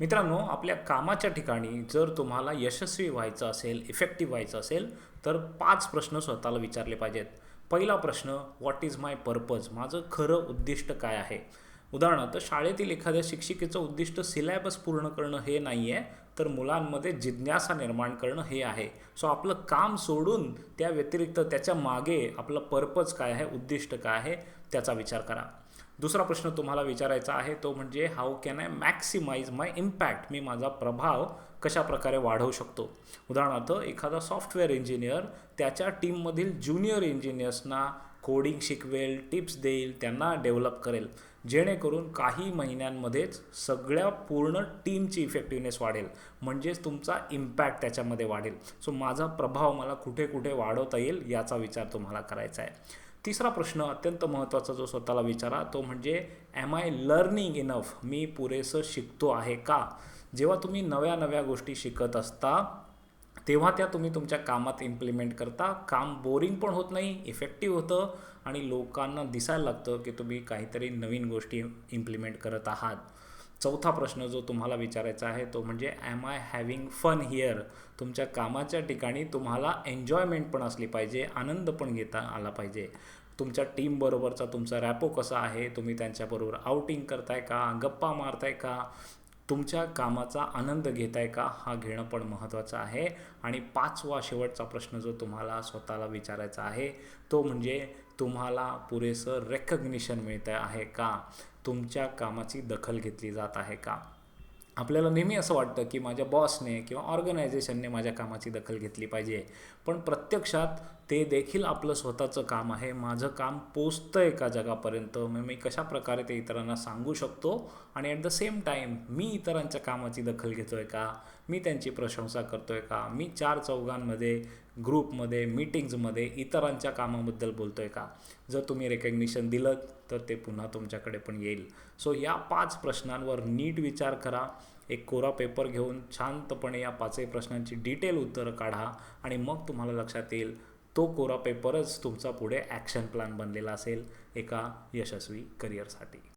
मित्रांनो आपल्या कामाच्या ठिकाणी जर तुम्हाला यशस्वी व्हायचं असेल इफेक्टिव्ह व्हायचं असेल तर पाच प्रश्न स्वतःला विचारले पाहिजेत. पहिला प्रश्न व्हॉट इज माय पर्पज माझं खरं उद्दिष्ट काय आहे? उदाहरणार्थ शाळेतील एखाद्या शिक्षिकेचं उद्दिष्ट सिलॅबस पूर्ण करणं हे नाही आहे तर मुलांमध्ये जिज्ञासा निर्माण करणं हे आहे. सो आपलं काम सोडून त्या व्यतिरिक्त त्याच्यामागे आपलं पर्पज काय आहे उद्दिष्ट काय आहे त्याचा विचार करा. दुसरा प्रश्न तुम्हाला विचारायचा आहे तो म्हणजे how can I maximise my impact मी माझा प्रभाव कशा प्रकारे वाढवू शकतो? उदाहरणार्थ एखादा सॉफ्टवेअर इंजिनियर त्याच्या टीममधील ज्युनियर इंजिनियर्सना कोडिंग शिकवेल टिप्स देईल त्यांना डेव्हलप करेल. जेणेकरून काही महिन्यांमध्येच सगळ्या पूर्ण टीमची इफेक्टिव्हनेस वाढेल. म्हणजेच तुमचा इम्पॅक्ट त्याच्यामध्ये वाढेल. सो माझा प्रभाव मला कुठे कुठे वाढवता येईल याचा विचार तुम्हाला करायचा आहे. तिसरा प्रश्न अत्यंत महत्त्वाचा जो स्वतःला विचारा तो म्हणजे ॲम आय लर्निंग इनफ मी पुरेसं शिकतो आहे का? जेव्हा तुम्ही नव्या नव्या गोष्टी शिकत असता तेव्हा त्या तुम्ही तुमच्या कामात इम्प्लिमेंट करता. काम बोरिंग पण होत नाही इफेक्टिव्ह होतं आणि लोकांना दिसायला लागतं की तुम्ही काहीतरी नवीन गोष्टी इम्प्लिमेंट करत आहात. चौथा प्रश्न जो तुम्हाला विचारायचा आहे तो म्हणजे am I having fun here तुमच्या कामाच्या ठिकाणी तुम्हाला एन्जॉयमेंट पण असली पाहिजे आनंद पण घेता आला पाहिजे. तुमच्या टीमबरोबरचा तुमचा रॅपो कसा आहे? तुम्ही त्यांच्याबरोबर आउटिंग करताय का? गप्पा मारताय का? तुमच्या कामाचा आनंद घेताय का? हा घेणं पण महत्त्वाचं आहे. आणि पाचवा शेवटचा प्रश्न जो तुम्हाला स्वतःला विचारायचा आहे तो म्हणजे तुम्हाला पुरेसं रेकग्निशन मिळतं आहे का? तुमच्या कामाची दखल घेतली जात आहे का? आपल्याला नेहमी असं वाटतं की माझ्या बॉसने किंवा ऑर्गनायझेशनने माझ्या कामाची दखल घेतली पाहिजे. पण प्रत्यक्षात ते देखील आपलं स्वतःचं काम आहे. माझं काम पोचतं आहे का जगापर्यंत. मग मी कशा प्रकारे ते इतरांना सांगू शकतो? आणि ॲट द सेम टाईम मी इतरांच्या कामाची दखल घेतो आहे का? मी त्यांची प्रशंसा करतो आहे का? मी चार चौघांमध्ये ग्रुपमध्ये मीटिंग्जमध्ये इतरांच्या कामाबद्दल बोलतो आहे का? जर तुम्ही रेकग्निशन दिलं तर ते पुन्हा तुमच्याकडे पण येईल. सो या पाच प्रश्नांवर नीट विचार करा. एक कोरा पेपर घेऊन शांतपणे या पाचही प्रश्नांची डिटेल उत्तरं काढा. आणि मग तुम्हाला लक्षात येईल तो कोरा पेपरच तुमचा पुढे ॲक्शन प्लॅन बनलेला असेल एका यशस्वी करिअरसाठी